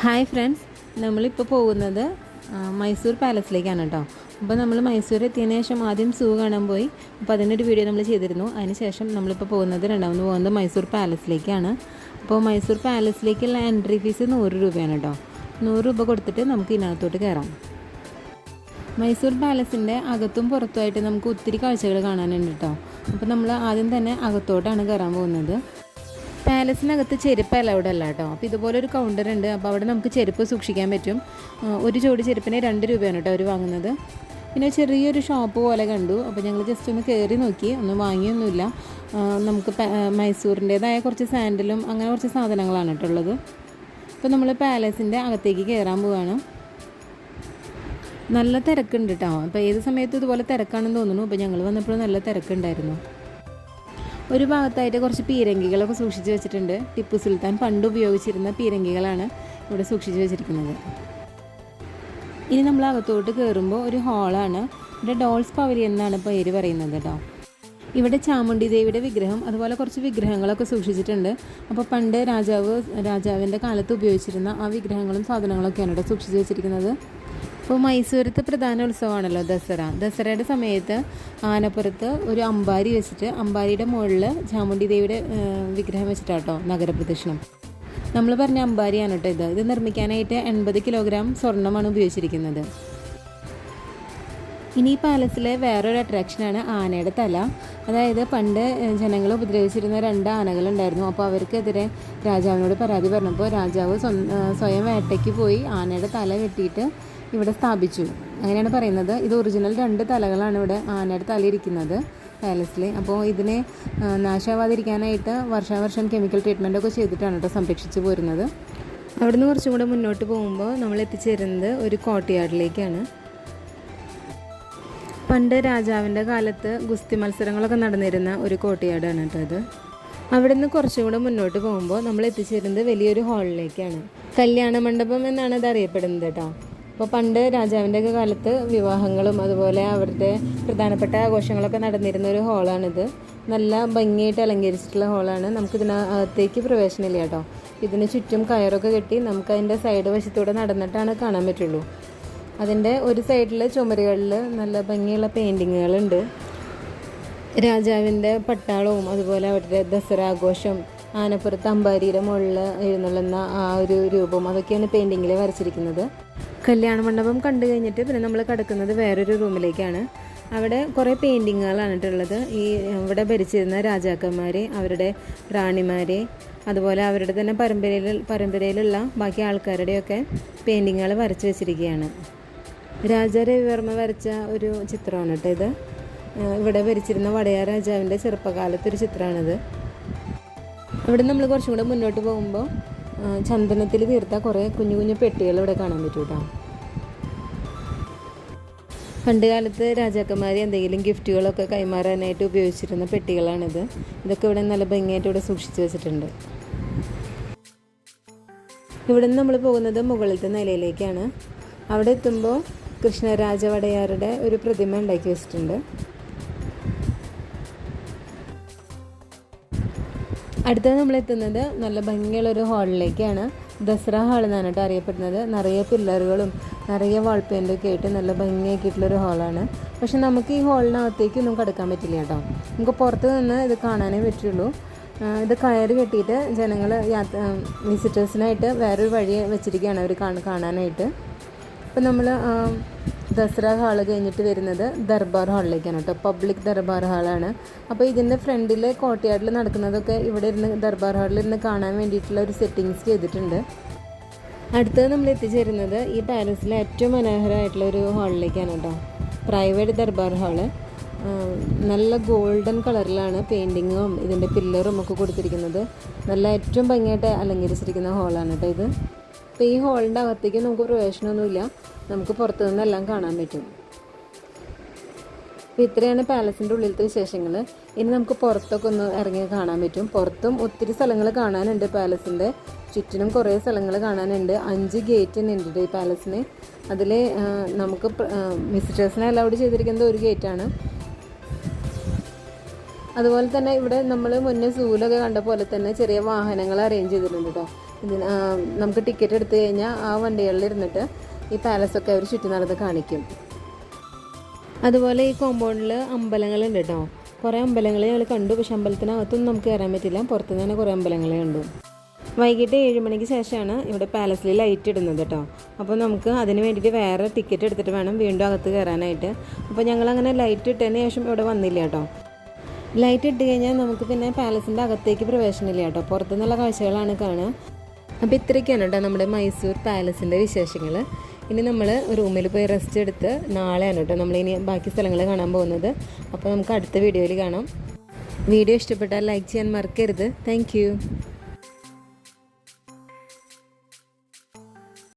Hi friends നമ്മളിപ്പോൾ പോകുന്നത് മൈസൂർ പാലസിലേക്കാണ് കേട്ടോ. അപ്പോൾ നമ്മൾ മൈസൂർ എത്തിയതിന് ശേഷം ആദ്യം സൂ കാണാൻ പോയി. അപ്പോൾ അതിനൊരു വീഡിയോ നമ്മൾ ചെയ്തിരുന്നു. അതിന് ശേഷം നമ്മളിപ്പോൾ പോകുന്നത് രണ്ടാമത് പോകുന്നത് മൈസൂർ പാലസിലേക്കാണ്. അപ്പോൾ മൈസൂർ പാലസിലേക്കുള്ള എൻട്രി ഫീസ് നൂറ് രൂപയാണ് കേട്ടോ. നൂറ് രൂപ കൊടുത്തിട്ട് നമുക്ക് ഇതിനകത്തോട്ട് കയറാം മൈസൂർ പാലസിന്റെ അകത്തും പുറത്തുമായിട്ട് നമുക്ക് ഒത്തിരി കാഴ്ചകൾ കാണാനുണ്ട് കേട്ടോ. അപ്പോൾ നമ്മൾ ആദ്യം തന്നെ അകത്തോട്ടാണ് കയറാൻ പോകുന്നത്. പാലസിനകത്ത് ചെരുപ്പ് അലൗഡ് അല്ല കേട്ടോ അപ്പോൾ ഇതുപോലെ ഒരു കൗണ്ടർ ഉണ്ട്. അപ്പോൾ അവിടെ നമുക്ക് ചെരുപ്പ് സൂക്ഷിക്കാൻ പറ്റും. ഒരു ജോഡി ചെരുപ്പിന് രണ്ട് രൂപയാണ് കേട്ടോ അവർ വാങ്ങുന്നത്. പിന്നെ ചെറിയൊരു ഷോപ്പ് പോലെ കണ്ടു. അപ്പോൾ ഞങ്ങൾ ജസ്റ്റ് ഒന്ന് കയറി നോക്കി. ഒന്നും വാങ്ങിയൊന്നുമില്ല. നമുക്ക് മൈസൂറിന്റേതായ കുറച്ച് സാൻഡലും അങ്ങനെ കുറച്ച് സാധനങ്ങളാണ് കേട്ടോ ഉള്ളത്. അപ്പോൾ നമ്മൾ പാലസിന്റെ അകത്തേക്ക് കയറാൻ പോവുകയാണ് നല്ല തിരക്കുണ്ട് കേട്ടോ അപ്പോൾ ഏത് സമയത്തും ഇതുപോലെ തിരക്കാണെന്ന് തോന്നുന്നു. അപ്പോൾ ഞങ്ങൾ വന്നപ്പോൾ നല്ല തിരക്കുണ്ടായിരുന്നു. ഒരു ഭാഗത്തായിട്ട് കുറച്ച് പീരങ്കികളൊക്കെ സൂക്ഷിച്ച് വെച്ചിട്ടുണ്ട്. ടിപ്പു സുൽത്താൻ പണ്ട് ഉപയോഗിച്ചിരുന്ന പീരങ്കികളാണ് ഇവിടെ സൂക്ഷിച്ച് വെച്ചിരിക്കുന്നത്. ഇനി നമ്മൾ അകത്തോട്ട് കയറുമ്പോൾ ഒരു ഹാളാണ്. ഇവിടെ ഡോൾസ് പവലിയൻ എന്നാണ് പേര് പറയുന്നത് കേട്ടോ. ഇവിടെ ചാമുണ്ഡി ദേവിയുടെ വിഗ്രഹം അതുപോലെ കുറച്ച് വിഗ്രഹങ്ങളൊക്കെ സൂക്ഷിച്ചിട്ടുണ്ട്. അപ്പോൾ പണ്ട് രാജാവ് രാജാവിന്റെ കാലത്ത് ഉപയോഗിച്ചിരുന്ന ആ വിഗ്രഹങ്ങളും സാധനങ്ങളൊക്കെയാണ് ഇവിടെ സൂക്ഷിച്ച് വെച്ചിരിക്കുന്നത്. അപ്പോൾ മൈസൂരത്തെ പ്രധാന ഉത്സവമാണല്ലോ ദസറ. ദസറയുടെ സമയത്ത് ആനപ്പുറത്ത് ഒരു അമ്പാരി വെച്ചിട്ട് അമ്പാരിയുടെ മുകളിൽ ചാമുണ്ഡി ദേവിയുടെ വിഗ്രഹം വെച്ചിട്ടാട്ടോ നഗരപ്രദക്ഷിണം. നമ്മൾ പറഞ്ഞ അമ്പാരിയാണ് കേട്ടോ ഇത്. ഇത് നിർമ്മിക്കാനായിട്ട് എൺപത് കിലോഗ്രാം സ്വർണമാണ് ഉപയോഗിച്ചിരിക്കുന്നത്. ഇനി ഈ പാലസിലെ വേറൊരു അട്രാക്ഷനാണ് ആനയുടെ തല. അതായത് പണ്ട് ജനങ്ങൾ ഉപദ്രവിച്ചിരുന്ന രണ്ട് ആനകളുണ്ടായിരുന്നു. അപ്പോൾ അവർക്കെതിരെ രാജാവിനോട് പരാതി പറഞ്ഞപ്പോൾ രാജാവ് സ്വ- സ്വയം വേട്ടയ്ക്ക് പോയി ആനയുടെ തല വെട്ടിയിട്ട് ഇവിടെ സ്ഥാപിച്ചു. അങ്ങനെയാണ് പറയുന്നത്. ഇത് ഒറിജിനൽ രണ്ട് തലകളാണ് ഇവിടെ ആനയുടെ തലയിരിക്കുന്നത് പാലസിൽ അപ്പോൾ ഇതിനെ നാശാവാതിരിക്കാനായിട്ട് വർഷാവർഷം കെമിക്കൽ ട്രീറ്റ്മെന്റ് ഒക്കെ ചെയ്തിട്ടാണ് കേട്ടോ സംരക്ഷിച്ച് പോരുന്നത്. അവിടുന്ന് കുറച്ചും കൂടെ മുന്നോട്ട് പോകുമ്പോൾ നമ്മൾ എത്തിച്ചേരുന്നത് ഒരു കോട്ടയാടിലേക്കാണ്. പണ്ട് രാജാവിന്റെ കാലത്ത് ഗുസ്തി മത്സരങ്ങളൊക്കെ നടന്നിരുന്ന ഒരു കോട്ടയാടാണ് കേട്ടോ ഇത്. അവിടുന്ന് കുറച്ചും കൂടെ മുന്നോട്ട് പോകുമ്പോൾ നമ്മൾ എത്തിച്ചേരുന്നത് വലിയൊരു ഹാളിലേക്കാണ്. കല്യാണ മണ്ഡപം എന്നാണ് ഇത് അറിയപ്പെടുന്നത് കേട്ടോ. അപ്പോൾ പണ്ട് രാജാവിന്റെ ഒക്കെ കാലത്ത് വിവാഹങ്ങളും അതുപോലെ അവരുടെ പ്രധാനപ്പെട്ട ആഘോഷങ്ങളൊക്കെ നടന്നിരുന്ന ഒരു ഹാളാണിത് നല്ല ഭംഗിയായിട്ട് അലങ്കരിച്ചിട്ടുള്ള ഹാളാണ് നമുക്കിതിനകത്തേക്ക് പ്രവേശനമില്ല കേട്ടോ. ഇതിന് ചുറ്റും കയറൊക്കെ കെട്ടി നമുക്ക് അതിന്റെ സൈഡ് വശത്തൂടെ നടന്നിട്ടാണ് കാണാൻ പറ്റുള്ളൂ. അതിന്റെ ഒരു സൈഡിൽ ചുമരുകളിൽ നല്ല ഭംഗിയുള്ള പെയിന്റിങ്ങുകളുണ്ട് രാജാവിന്റെ പട്ടാളവും അതുപോലെ അവരുടെ ദസറ ആഘോഷം ആനപ്പുറത്ത് അമ്പാരിയുടെ മുകളിൽ എഴുന്നള്ളുന്ന ആ ഒരു രൂപം അതൊക്കെയാണ് പെയിന്റിങ്ങിൽ വരച്ചിരിക്കുന്നത്. കല്യാണ മണ്ഡപം കണ്ടു കഴിഞ്ഞിട്ട് പിന്നെ നമ്മൾ കിടക്കുന്നത് വേറൊരു റൂമിലേക്കാണ്. അവിടെ കുറേ പെയിന്റിങ്ങുകളാണ് ഉള്ളത് ഈ ഇവിടെ ഭരിച്ചിരുന്ന രാജാക്കന്മാരെ അവരുടെ റാണിമാരെ അതുപോലെ അവരുടെ തന്നെ പരമ്പരയിൽ പരമ്പരയിലുള്ള ബാക്കി ആൾക്കാരുടെയൊക്കെ പെയിന്റിങ്ങുകൾ വരച്ച് വെച്ചിരിക്കുകയാണ്. രാജാ രവിവർമ്മ വരച്ച ഒരു ചിത്രമാണ് കേട്ടോ ഇത്. ഇവിടെ ഭരിച്ചിരുന്ന വടയാർ രാജാവിന്റെ ചെറുപ്പകാലത്തൊരു ചിത്രമാണിത്. ഇവിടെ നമ്മൾ കുറച്ചും കൂടെ മുന്നോട്ട് പോകുമ്പോൾ ചന്ദനത്തിൽ തീർത്ത കുറേ കുഞ്ഞു കുഞ്ഞു പെട്ടികൾ ഇവിടെ കാണാൻ പറ്റും കേട്ടോ പണ്ട് കാലത്ത് രാജാക്കന്മാർ എന്തെങ്കിലും ഗിഫ്റ്റുകളൊക്കെ കൈമാറാനായിട്ട് ഉപയോഗിച്ചിരുന്ന പെട്ടികളാണിത്. ഇതൊക്കെ ഇവിടെ നല്ല ഭംഗിയായിട്ട് ഇവിടെ സൂക്ഷിച്ചു വെച്ചിട്ടുണ്ട്. ഇവിടെ നിന്ന് നമ്മൾ പോകുന്നത് മുകളിലത്തെ നിലയിലേക്കാണ്. അവിടെ എത്തുമ്പോൾ കൃഷ്ണരാജവടയാറുടെ ഒരു പ്രതിമ ഉണ്ടാക്കി വെച്ചിട്ടുണ്ട്. അടുത്തത് നമ്മൾ എത്തുന്നത് നല്ല ഭംഗിയുള്ള ഒരു ഹാളിലേക്കാണ്. ദസറ ഹാൾ എന്നാണ് കേട്ടോ അറിയപ്പെടുന്നത്. നിറയെ പില്ലറുകളും നിറയെ വാൾ പെയിന്റൊക്കെ ആയിട്ട് നല്ല ഭംഗിയാക്കിയിട്ടുള്ളൊരു ഹാളാണ് പക്ഷെ നമുക്ക് ഈ ഹാളിനകത്തേക്ക് ഒന്നും കടക്കാൻ പറ്റില്ല കേട്ടോ. നമുക്ക് പുറത്ത് നിന്ന് ഇത് കാണാനേ പറ്റുള്ളൂ. ഇത് കയറി കെട്ടിയിട്ട് ജനങ്ങൾ യാത്ര വിസിറ്റേഴ്സിനായിട്ട് വേറൊരു വഴി വെച്ചിരിക്കുകയാണ് അവർ കാണാനായിട്ട്. ഇപ്പം നമ്മൾ ദസറ ഹാൾ കഴിഞ്ഞിട്ട് വരുന്നത് ദർബാർ ഹാളിലേക്കാണ് കേട്ടോ. പബ്ലിക് ദർബാർ ഹാളാണ്. അപ്പോൾ ഇതിന്റെ ഫ്രണ്ടിൽ കോട്ടയാട്ടിൽ നടക്കുന്നതൊക്കെ ഇവിടെ ഇരുന്ന് ദർബാർ ഹാളിൽ ഇരുന്ന് കാണാൻ വേണ്ടിയിട്ടുള്ള ഒരു സെറ്റിങ്സ് ചെയ്തിട്ടുണ്ട്. അടുത്തത് നമ്മൾ എത്തിച്ചേരുന്നത് ഈ പാലസിലെ ഏറ്റവും മനോഹരമായിട്ടുള്ള ഒരു ഹാളിലേക്കാണ് കേട്ടോ. Private Durbar hall. നല്ല ഗോൾഡൻ കളറിലാണ് പെയിന്റിങ്ങും ഇതിന്റെ പില്ലറും ഒക്കെ കൊടുത്തിരിക്കുന്നത്. നല്ല ഏറ്റവും ഭംഗിയായിട്ട് അലങ്കരിച്ചിരിക്കുന്ന ഹാളാണ് കേട്ടോ ഇത്. അപ്പോൾ ഈ ഹോളിന്റെ അകത്തേക്ക് നമുക്ക് പ്രവേശനമൊന്നുമില്ല. നമുക്ക് പുറത്തു നിന്നെല്ലാം കാണാൻ പറ്റും. അപ്പോൾ ഇത്രയാണ് പാലസിന്റെ ഉള്ളിലത്തെ വിശേഷങ്ങൾ ഇനി നമുക്ക് പുറത്തൊക്കെ ഒന്ന് ഇറങ്ങി കാണാൻ പറ്റും. പുറത്തും ഒത്തിരി സ്ഥലങ്ങൾ കാണാനുണ്ട് പാലസിന്റെ ചുറ്റിനും കുറേ സ്ഥലങ്ങൾ കാണാനുണ്ട്. അഞ്ച് ഗേറ്റ് തന്നെ ഉണ്ട് ഈ പാലസിന് അതിൽ നമുക്ക് വിസിറ്റേഴ്സിനെ അലൗഡ് ചെയ്തിരിക്കുന്നത് ഒരു ഗേറ്റാണ് അതുപോലെ തന്നെ ഇവിടെ നമ്മൾ മുന്നേ സൂലൊക്കെ കണ്ട പോലെ തന്നെ ചെറിയ വാഹനങ്ങൾ അറേഞ്ച് ചെയ്തിട്ടുണ്ട് കേട്ടോ നമുക്ക് ടിക്കറ്റ് എടുത്തു കഴിഞ്ഞാൽ ആ വണ്ടികളിൽ ഇരുന്നിട്ട് ഈ പാലസൊക്കെ അവർ ചുറ്റി നടന്ന് കാണിക്കും. അതുപോലെ ഈ കോമ്പൗണ്ടിൽ അമ്പലങ്ങളുണ്ട് കേട്ടോ കുറേ അമ്പലങ്ങളെ ഞങ്ങൾ കണ്ടു. പക്ഷെ അമ്പലത്തിനകത്തൊന്നും നമുക്ക് കയറാൻ പറ്റില്ല. പുറത്തുനിന്ന് തന്നെ കുറേ അമ്പലങ്ങളെ ഉണ്ട് വൈകിട്ട് ഏഴ് മണിക്ക് ശേഷമാണ് ഇവിടെ പാലസിൽ ലൈറ്റ് ഇടുന്നത് കേട്ടോ അപ്പോൾ നമുക്ക് അതിന് വേണ്ടിയിട്ട് വേറെ ടിക്കറ്റ് എടുത്തിട്ട് വേണം വീണ്ടും അകത്ത് കയറാനായിട്ട് അപ്പോൾ ഞങ്ങൾ അങ്ങനെ ലൈറ്റ് ഇട്ടതിന് ശേഷം ഇവിടെ വന്നില്ല കേട്ടോ ലൈറ്റ് ഇട്ട് കഴിഞ്ഞാൽ നമുക്ക് പിന്നെ പാലസിന്റെ അകത്തേക്ക് പ്രവേശനമില്ല കേട്ടോ പുറത്തുനിന്നുള്ള കാഴ്ചകളാണ് കാണുക. അപ്പോൾ ഇത്രയൊക്കെയാണ് കേട്ടോ നമ്മുടെ മൈസൂർ പാലസിന്റെ വിശേഷങ്ങൾ ഇനി നമ്മൾ റൂമിൽ പോയി റെസ്റ്റ് എടുത്ത് നാളെയാണ് കേട്ടോ നമ്മളിനി ബാക്കി സ്ഥലങ്ങൾ കാണാൻ പോകുന്നത്. അപ്പോൾ നമുക്ക് അടുത്ത വീഡിയോയിൽ കാണാം. വീഡിയോ ഇഷ്ടപ്പെട്ടാൽ ലൈക്ക് ചെയ്യാൻ മറക്കരുത്. താങ്ക്